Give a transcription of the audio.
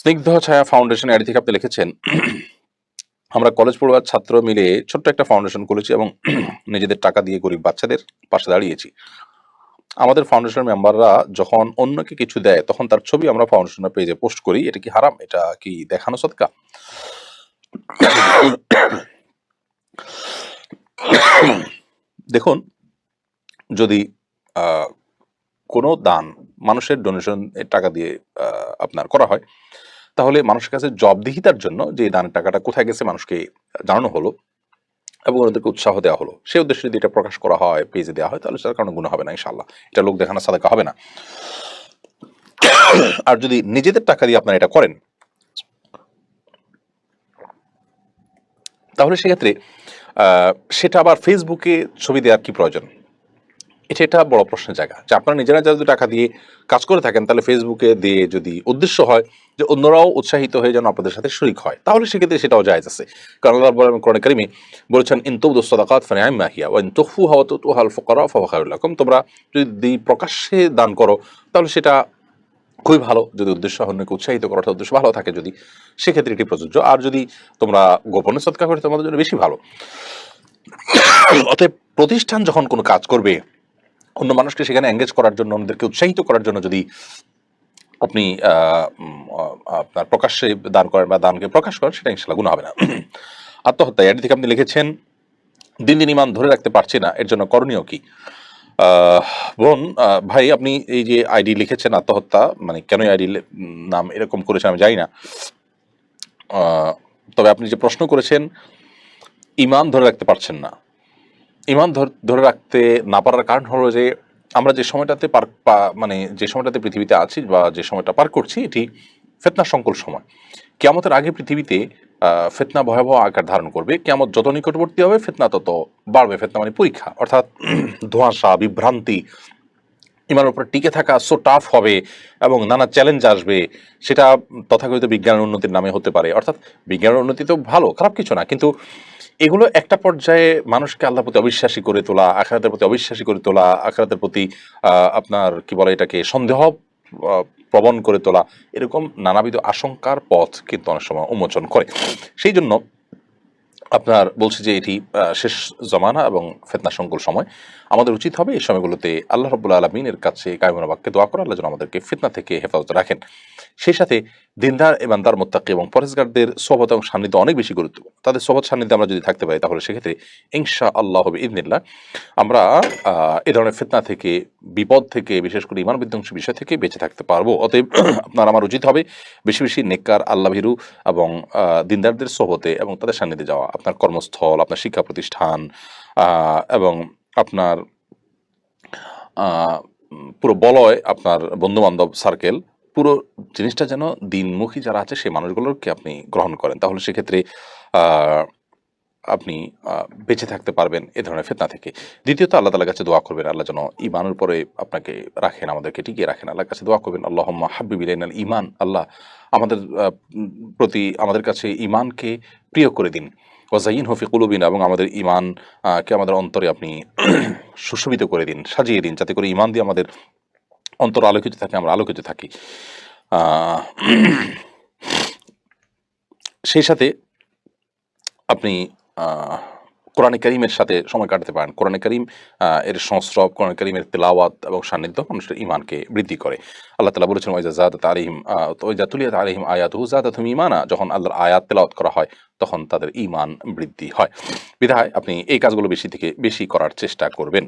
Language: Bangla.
স্নিগ্ধ ছায়া ফাউন্ডেশন আইডি থেকে আপনি লিখেছেন, আমরা কলেজ পড়ুয়ার ছাত্র মিলে ছোট্ট একটা ফাউন্ডেশন করেছি এবং নিজেদের টাকা দিয়ে গরিব বাচ্চাদের পাশে দাঁড়িয়েছি। আমাদের ফাউন্ডেশনের মেম্বাররা যখন অন্যকে কিছু দেয়, তখন তার ছবি আমরা ফাউন্ডেশনের পেজে পোস্ট করি। এটা কি হারাম? এটা কি দেখানো সৎকা? দেখুন, যদি কোনো দান মানুষের ডোনেশন টাকা দিয়ে আপনার করা হয় তাহলে মানুষের কাছে জবদিহিতার জন্য যে দানের টাকাটা কোথায় গেছে মানুষকে জানানো হলো এবং ওদেরকে উৎসাহ দেওয়া হলো সেই উদ্দেশ্যে যদি এটা প্রকাশ করা হয়, পেজে দেওয়া হয়, তাহলে সেটার কারণে গুণ হবে না ইনশাল্লাহ এটা লোক দেখানো সাদাকা হবে না। আর যদি নিজেদের টাকা দিয়ে আপনারা এটা করেন, তাহলে সেক্ষেত্রে সেটা আবার ফেসবুকে ছবি দেওয়ার কি প্রয়োজন? এটা এটা বড় প্রশ্নের জায়গা যে আপনারা নিজেরা যদি টাকা দিয়ে কাজ করে থাকেন, তাহলে ফেসবুকে দিয়ে যদি উদ্দেশ্য হয় যে অন্যরাও উৎসাহিত হয়ে যেন আপনাদের সাথে শরিক হয়, তাহলে সেক্ষেত্রে সেটাও জায়েজ আছে। কারণ আল্লাহ বলেন কোরআন কারিমে বলেছেন ইনতুবদুস সাদাকাত ফানিআম মাহিয়া ওয়া ইন তুখফুহা ওয়া তুতুহাল ফুকারা খায়রুল তোমরা যদি প্রকাশ্যে দান করো, তাহলে সেটা খুবই ভালো। যদি উদ্দেশ্য অন্যকে উৎসাহিত করাটা উদ্দেশ্য ভালো থাকে যদি, সেক্ষেত্রে এটি প্রযোজ্য। আর যদি তোমরা গোপনে সৎকার করে তোমাদের জন্য বেশি ভালো। অতএব প্রতিষ্ঠান যখন কোনো কাজ করবে অন্য মানুষকে সেখানে এঙ্গেজ করার জন্য, অন্যদেরকে উৎসাহিত করার জন্য যদি আপনি আপনার প্রকাশ্যে দান করেন বা দানকে প্রকাশ করেন, সেটা ইনশাল্লাহ গুণ হবে না। আত্মহত্যা এর থেকে আপনি লিখেছেন, দিন দিন ইমান ধরে রাখতে পারছি না, এর জন্য করণীয় কি? বোন ভাই, আপনি এই যে আইডি লিখেছেন, আত্মহত্যা মানে কেন আইডি নাম এরকম করেছেন, আমি জানি না। তবে আপনি যে প্রশ্ন করেছেন ইমান ধরে রাখতে পারছেন না। ইমান ধর- রাখতে না পারার কারণ হলো যে, আমরা যে সময়টাতে পার মানে যে সময়টাতে পৃথিবীতে আছি বা যে সময়টা পার করছি, এটি ফেতনা সংকুল সময়। কেয়ামতের আগে পৃথিবীতে ফেতনা ভয়াবহ আকার ধারণ করবে। কেয়ামত যত নিকটবর্তী হবে, ফেতনা তত বাড়বে। ফেতনা মানে পরীক্ষা। অর্থাৎ ধোঁয়াশা, বিভ্রান্তি, ইমানের উপর টিকে থাকা সো টাফ হবে এবং নানা চ্যালেঞ্জ আসবে, সেটা তথাকথিত বিজ্ঞানের উন্নতির নামে হতে পারে। অর্থাৎ বিজ্ঞানের উন্নতি তো ভালো, খারাপ কিছু না। কিন্তু এগুলো একটা পর্যায়ে মানুষকে আল্লাহ প্রতি অবিশ্বাসী করে তোলা, আখরাতের প্রতি অবিশ্বাসী করে তোলা, আখরাতের প্রতি আপনার, কি বলে এটাকে, সন্দেহ প্রবণ করে তোলা, এরকম নানাবিধ আশঙ্কার পথ কিন্তু অনেক সময় উন্মোচন করে। সেই জন্য আপনার বলছে যে এটি শেষ জমানা এবং ফেতনা সংকুল সময়। আমাদের উচিত হবে এই সময়গুলোতে আল্লাহ রব্বুল আলমিনের কাছে কায়মনা বাক্যে দোয়া করা, আল্লাহ যেন আমাদেরকে ফিতনা থেকে হেফাজত রাখেন। সেই সাথে দিনদার, ইমানদার, মোত্তাকি এবং পরেশগারদের সোহবত এবং সান্নিধ্য অনেক বেশি গুরুত্বপূর্ণ। তাদের সোহবত সান্নিধ্যে আমরা যদি থাকতে পারি, তাহলে সেক্ষেত্রে ইনশা আল্লাহ হবে ইদিনিল্লাহ আমরা এ ধরনের ফিতনা থেকে, বিপদ থেকে, বিশেষ করে ইমান বিধ্বংসী বিষয় থেকে বেঁচে থাকতে পারব। অতএব আপনার আমার উচিত হবে বেশি বেশি নেককার আল্লাহ ভীরু এবং দিনদারদের সোহবতে এবং তাদের সান্নিধ্যে যাওয়া। আপনার কর্মস্থল, আপনার শিক্ষা প্রতিষ্ঠান এবং আপনার পুরো বলয়, আপনার বন্ধু বান্ধব সার্কেল পুরো জিনিসটা যেন দিনমুখী যারা আছে, সেই মানুষগুলোকে আপনি গ্রহণ করেন। তাহলে সেক্ষেত্রে আপনি বেঁচে থাকতে পারবেন এ ধরনের ফেতনা থেকে। দ্বিতীয়ত, আল্লাহ তালার কাছে দোয়া করবেন, আল্লাহ যেন ইমানের পরে আপনাকে রাখেন, আমাদেরকে টিকিয়ে রাখেন। আল্লাহর কাছে দোয়া করবেন আল্লাহ হাবিবিলাইন আল ইমান আল্লাহ আমাদের প্রতি আমাদের কাছে ইমানকে প্রিয় করে দিন। ওয়াজাইন হফি কুলুবিন এবং আমাদের ইমানকে কে আমাদের অন্তরে আপনি সুশোভিত করে দিন, সাজিয়ে দিন, যাতে করে ইমান দিয়ে আমাদের অন্তর আলোকিত থাকে, আমরা আলোকিত থাকি। সেই সাথে আপনি কোরআনে করিমের সাথে সময় কাটাতে পারেন। কোরআনে করিম এর সংস্রব, কোরআন করিমের তেলাওয়াত এবং সান্নিধ্য মানুষের ইমানকে বৃদ্ধি করে। আল্লাহ তালা বলেছেন ওইজা জাদ আলিহিম আয়াত হুজাদ তুমি ইমানা যখন আল্লাহর আয়াত তেলাওয়াত করা হয়, তখন তাদের ইমান বৃদ্ধি হয়। বিধায় আপনি এই কাজগুলো বেশি থেকে বেশি করার চেষ্টা করবেন।